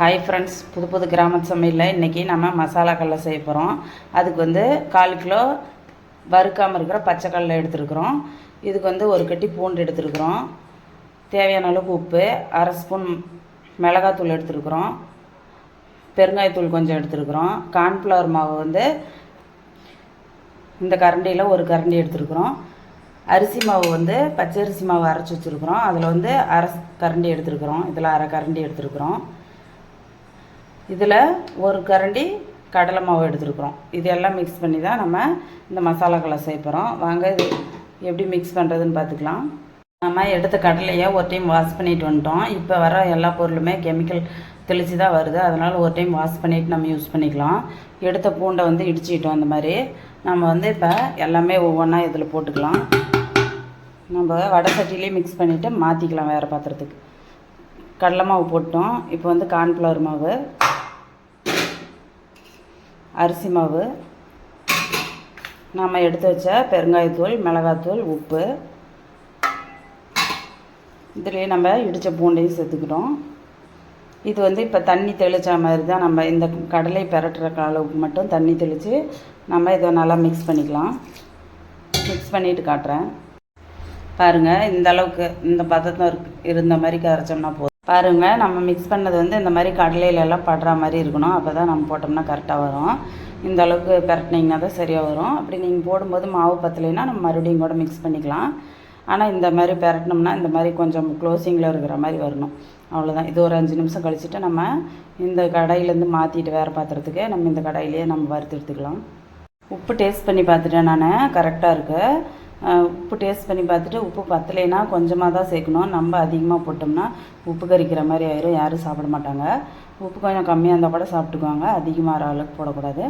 Hi friends புது புது கிராம சமையலில் இன்றைக்கி நம்ம மசாலா கடலை செய்ய போகிறோம் அதுக்கு வந்து கால் கிலோ வறுக்காமல் இருக்கிற பச்சை கடலை எடுத்துருக்குறோம். இதுக்கு வந்து ஒரு கட்டி பூண்டு எடுத்துருக்குறோம். தேவையான அளவுக்கு உப்பு அரை ஸ்பூன் மிளகாத்தூள் எடுத்துருக்குறோம். பெருங்காயத்தூள் கொஞ்சம் எடுத்துருக்குறோம். கார்ன்ஃப்ளவர் மாவு வந்து இந்த கரண்டியில் ஒரு கரண்டி எடுத்துருக்குறோம். அரிசி மாவு வந்து பச்சரிசி மாவு அரைச்சி வச்சுருக்குறோம். அதில் வந்து அரை கரண்டி எடுத்துருக்குறோம். இதில் அரை கரண்டி எடுத்துருக்குறோம். இதில் ஒரு கரண்டி கடலை மாவு எடுத்துருக்குறோம். இது எல்லாம் மிக்ஸ் பண்ணி தான் நம்ம இந்த மசாலாக்களை செய்ய வாங்க இது எப்படி மிக்ஸ் பண்ணுறதுன்னு பார்த்துக்கலாம். நம்ம எடுத்த கடலையை ஒரு டைம் வாஷ் பண்ணிட்டு வந்துட்டோம். இப்போ வர எல்லா பொருளுமே கெமிக்கல் தெளித்து தான் வருது. அதனால் ஒரு டைம் வாஷ் பண்ணிவிட்டு நம்ம யூஸ் பண்ணிக்கலாம். எடுத்த பூண்டை வந்து இடிச்சிக்கிட்டோம் அந்த மாதிரி. நம்ம வந்து இப்போ எல்லாமே ஒவ்வொன்றா இதில் போட்டுக்கலாம். நம்ம வடை சட்டிலே மிக்ஸ் பண்ணிவிட்டு மாற்றிக்கலாம் வேறு பாத்திரத்துக்கு. கடலை மாவு போட்டோம். இப்போ வந்து கார்ன்ஃப்ளவர் மாவு. அரிசி மாவு. நாம் எடுத்து வச்ச பெருங்காயத்தூள் மிளகாத்தூள் உப்பு. இதுலேயே நம்ம இடித்த பூண்டையும் சேர்த்துக்கிட்டோம். இது வந்து இப்போ தண்ணி தெளித்த மாதிரி தான் நம்ம இந்த கடலை பெரட்டுற அளவுக்கு மட்டும் தண்ணி தெளித்து நம்ம இதை நல்லா மிக்ஸ் பண்ணிக்கலாம். மிக்ஸ் பண்ணிவிட்டு காட்டுறேன். பாருங்கள் இந்த அளவுக்கு இந்த பதத்தம் இருந்த மாதிரி கரைச்சோம்னா போதும். பாருங்கள் நம்ம மிக்ஸ் பண்ணது வந்து இந்த மாதிரி கடலையிலலாம் படுற மாதிரி இருக்கணும். அப்போ தான் நம்ம போட்டோம்னா கரெக்டாக வரும். இந்த அளவுக்கு பரட்டினீங்கன்னா தான் சரியாக வரும். அப்படி நீங்கள் போடும்போது மாவு பத்தலைன்னா நம்ம மறுபடியும் கூட மிக்ஸ் பண்ணிக்கலாம். ஆனால் இந்த மாதிரி பரட்டினோம்னா இந்த மாதிரி கொஞ்சம் க்ளோசிங்கில் இருக்கிற மாதிரி வரணும். அவ்வளோதான் இது ஒரு அஞ்சு நிமிஷம் கழிச்சிட்டு நம்ம இந்த கடாயிலேருந்து மாற்றிட்டு வேறு பாத்திரத்துக்கு நம்ம இந்த கடாயிலேயே நம்ம வறுத்து எடுத்துக்கலாம். உப்பு டேஸ்ட் பண்ணி பார்த்துட்டேன் நான். கரெக்டாக இருக்குது உப்பு டேஸ்ட் பண்ணி பார்த்துட்டு உப்பு பத்தலைன்னா கொஞ்சமாக தான் சேர்க்கணும். நம்ம அதிகமாக போட்டோம்னா உப்பு கறிக்கிற மாதிரி ஆயிரும். யாரும் சாப்பிட மாட்டாங்க. உப்பு கொஞ்சம் கம்மியாக இருந்தால் கூட சாப்பிட்டுக்குவாங்க. அதிகமாக அளவுக்கு போடக்கூடாது.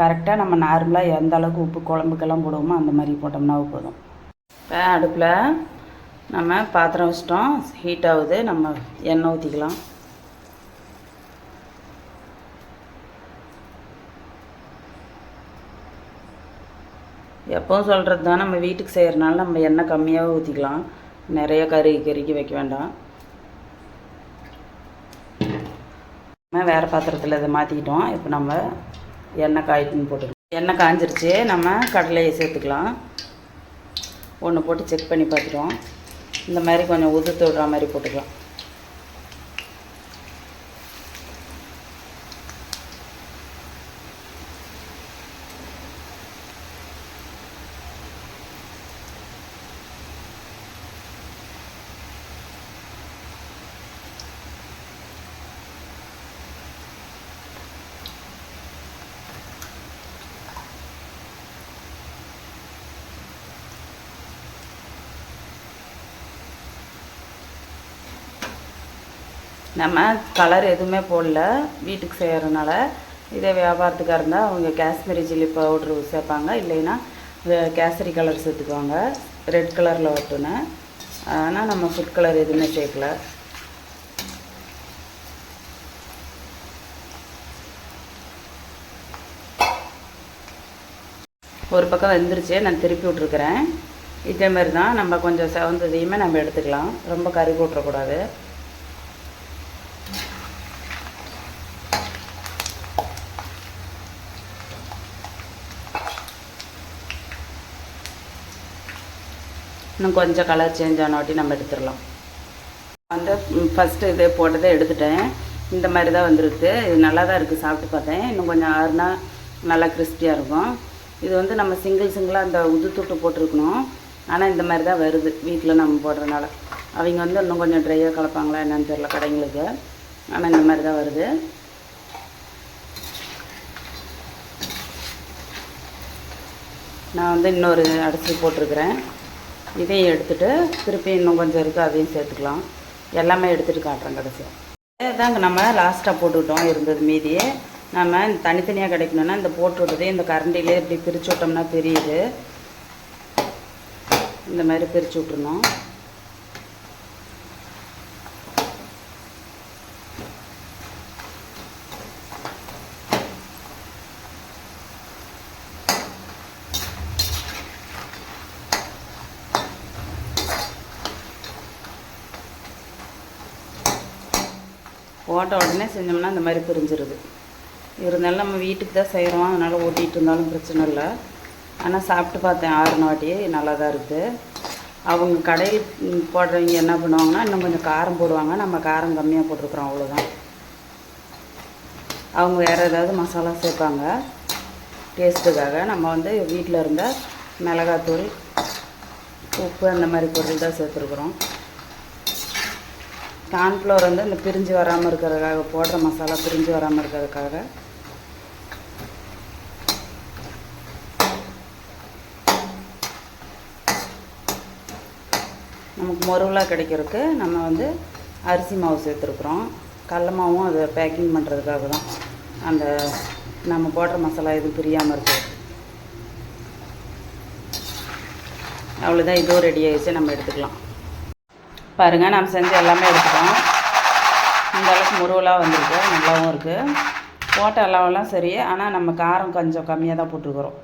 கரெக்டாக நம்ம நார்மலாக எந்த அளவுக்கு உப்பு குழம்புக்கெல்லாம் போடுவோமோ அந்த மாதிரி போட்டோம்னா போதும். இப்போ அடுப்பில் நம்ம பாத்திரம் வச்சிட்டோம். ஹீட் ஆகுது. நம்ம எண்ணெய் ஊற்றிக்கலாம் எப்பவும் சொல்கிறது தான் நம்ம வீட்டுக்கு செய்கிறனால நம்ம எண்ணெய் கம்மியாக ஊற்றிக்கலாம் நிறைய கறி கறிக்கு வைக்க வேண்டாம். நம்ம வேறு பாத்திரத்தில் இதை மாற்றிக்கிட்டோம் இப்போ நம்ம எண்ணெய் காய்ட்டுன்னு போட்டுக்கலாம். எண்ணெய் காய்ஞ்சிருச்சு நம்ம கடலையை சேர்த்துக்கலாம். ஒன்று போட்டு செக் பண்ணி பார்த்துட்டோம். இந்த மாதிரி கொஞ்சம் உதுத்து விடுற மாதிரி போட்டுக்கலாம். நம்ம கலர் எதுவுமே போடல. வீட்டுக்கு செய்கிறதுனால இதே வியாபாரத்துக்காக இருந்தால் அவங்க காஷ்மீரி சில்லி பவுட்ரு சேர்ப்பாங்க. இல்லைன்னா கேசரி கலர் சேர்த்துக்குவாங்க. ரெட் கலரில் ஒட்டுன்னு. ஆனால் நம்ம ஃபுட் கலர் எதுவுமே சேர்க்கல. ஒரு பக்கம் வெந்துருச்சு. நான் திருப்பி விட்ருக்குறேன் இதே மாதிரி தான் நம்ம கொஞ்சம் செவந்ததையுமே நம்ம எடுத்துக்கலாம். ரொம்ப கறி போட்டுறக்கூடாது. இன்னும் கொஞ்சம் கலர் சேஞ்ச் ஆனவாட்டி நம்ம எடுத்துடலாம். வந்து ஃபஸ்ட்டு இதே போட்டதை எடுத்துட்டேன். இந்த மாதிரி தான் வந்துருக்கு. இது நல்லா தான் இருக்குது சாப்பிட்டு பார்த்தேன். இன்னும் கொஞ்சம் ஆறுனா நல்லா கிறிஸ்பியாக இருக்கும். இது வந்து நம்ம சிங்கிள் சிங்கிளாக அந்த உதுத்துட்டு போட்டிருக்கணும். ஆனால் இந்த மாதிரி தான் வருது வீட்டில் நம்ம போடுறதுனால. அவங்க வந்து இன்னும் கொஞ்சம் ட்ரையாக கலப்பாங்களா என்னன்னு தெரியல கடைங்களுக்கு. ஆனால் இந்த மாதிரி தான் வருது. நான் வந்து இன்னொரு அடைச்சி போட்டிருக்கிறேன். இதையும் எடுத்துட்டு திருப்பி இன்னும் கொஞ்சம் இருக்குது அதையும் சேர்த்துக்கலாம். எல்லாமே எடுத்துகிட்டு காட்டுறேன் கடைசியாக இதாங்க நம்ம லாஸ்ட்டாக போட்டுக்கிட்டோம் இருந்தது மீதியே. நம்ம தனித்தனியாக கிடைக்கணும்னா இந்த போட்டு இந்த கரண்டிலே இப்படி பிரித்து விட்டோம்னா தெரியுது. இந்த மாதிரி பிரித்து விட்டுருணும் போட்ட உடனே செஞ்சோம்னா இந்த மாதிரி பிரிஞ்சிருது. இருந்தாலும் நம்ம வீட்டுக்கு தான் செய்கிறோம் அதனால் ஓட்டிகிட்டு இருந்தாலும் பிரச்சனை இல்லை. ஆனால் சாப்பிட்டு பார்த்தேன். ஆறுன வாட்டி நல்லா தான் இருக்குது அவங்க கடையில் போடுறவங்க என்ன பண்ணுவாங்கன்னா இன்னும் கொஞ்சம் காரம் போடுவாங்க. நம்ம காரம் கம்மியாக போட்டிருக்குறோம். அவ்வளோதான் அவங்க வேறு ஏதாவது மசாலா சேர்ப்பாங்க. டேஸ்ட்டுக்காக நம்ம வந்து வீட்டில் இருந்த மிளகாத்தூள் உப்பு அந்த மாதிரி பொருள் தான் சேர்த்துருக்குறோம். கார்ன்ஃப்ளவர் வந்து இந்த பிரிஞ்சு வராமல் இருக்கிறதுக்காக போடுற மசாலா பிரிஞ்சு வராமல் இருக்கிறதுக்காக. நமக்கு மொருவலாக கிடைக்கிறதுக்கு நம்ம வந்து அரிசி மாவு சேர்த்துருக்குறோம். கடல மாவும் அதை பேக்கிங் பண்ணுறதுக்காக தான். அந்த நம்ம போடுற மசாலா எதுவும் பிரியாமல் இருக்குது அவ்வளோதான் இதுவும் ரெடி ஆகிடுச்சு நம்ம எடுத்துக்கலாம். பாருங்கள் நம்ம செஞ்சு எல்லாமே எடுத்துட்டோம். இந்த அளவுக்கு முருவலாக வந்திருக்கு நல்லாவும் இருக்குது போட்ட அளவெல்லாம் சரி ஆனால் நம்ம காரம் கொஞ்சம் கம்மியாக தான் போட்டுருக்குறோம்.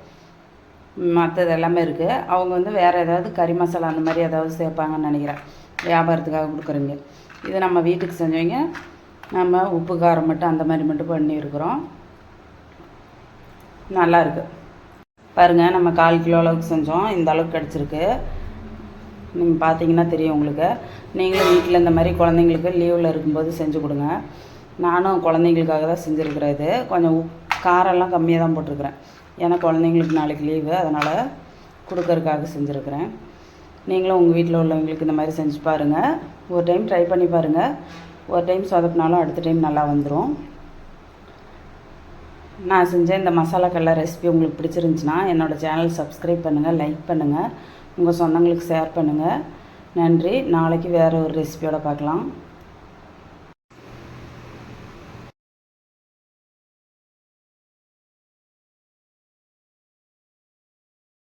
மற்றது எல்லாமே இருக்குது அவங்க வந்து வேறு ஏதாவது கறி மசாலா அந்த மாதிரி ஏதாவது சேர்ப்பாங்கன்னு நினைக்கிறேன். வியாபாரத்துக்காக கொடுக்குறீங்க. இது நம்ம வீட்டுக்கு செஞ்சவங்க நம்ம உப்பு காரம் மட்டும் அந்த மாதிரி மட்டும் பண்ணியிருக்கிறோம். நல்லா இருக்குது பாருங்கள் நம்ம கால் கிலோ அளவுக்கு செஞ்சோம். இந்த அளவுக்கு கிடச்சிருக்கு. நீங்கள் பார்த்தீங்கன்னா தெரியும் உங்களுக்கு. நீங்களும் வீட்டில் இந்த மாதிரி குழந்தைங்களுக்கு லீவில் இருக்கும்போது செஞ்சு கொடுங்க. நானும் குழந்தைங்களுக்காக தான் செஞ்சுருக்கிறேன் இது. கொஞ்சம் உப் காரம்லாம் கம்மியாக தான் போட்டிருக்கிறேன். ஏன்னா குழந்தைங்களுக்கு நாளைக்கு லீவு அதனால் கொடுக்கறதுக்காக செஞ்சுருக்கிறேன். நீங்களும் உங்கள் வீட்டில் உள்ளவங்களுக்கு இந்த மாதிரி செஞ்சு பாருங்கள் ஒரு டைம் ட்ரை பண்ணி பாருங்கள் ஒரு டைம் சொதப்பினாலும் அடுத்த டைம் நல்லா வந்துடும் நான் செஞ்ச இந்த மசாலா கடலை ரெசிபி உங்களுக்கு பிடிச்சிருந்துச்சின்னா என்னோடய சேனல் சப்ஸ்கிரைப் பண்ணுங்கள் லைக் பண்ணுங்கள் உங்கள் சொந்தங்களுக்கு ஷேர் பண்ணுங்கள் நன்றி. நாளைக்கு வேறு ஒரு ரெசிபியோடு பார்க்கலாம்.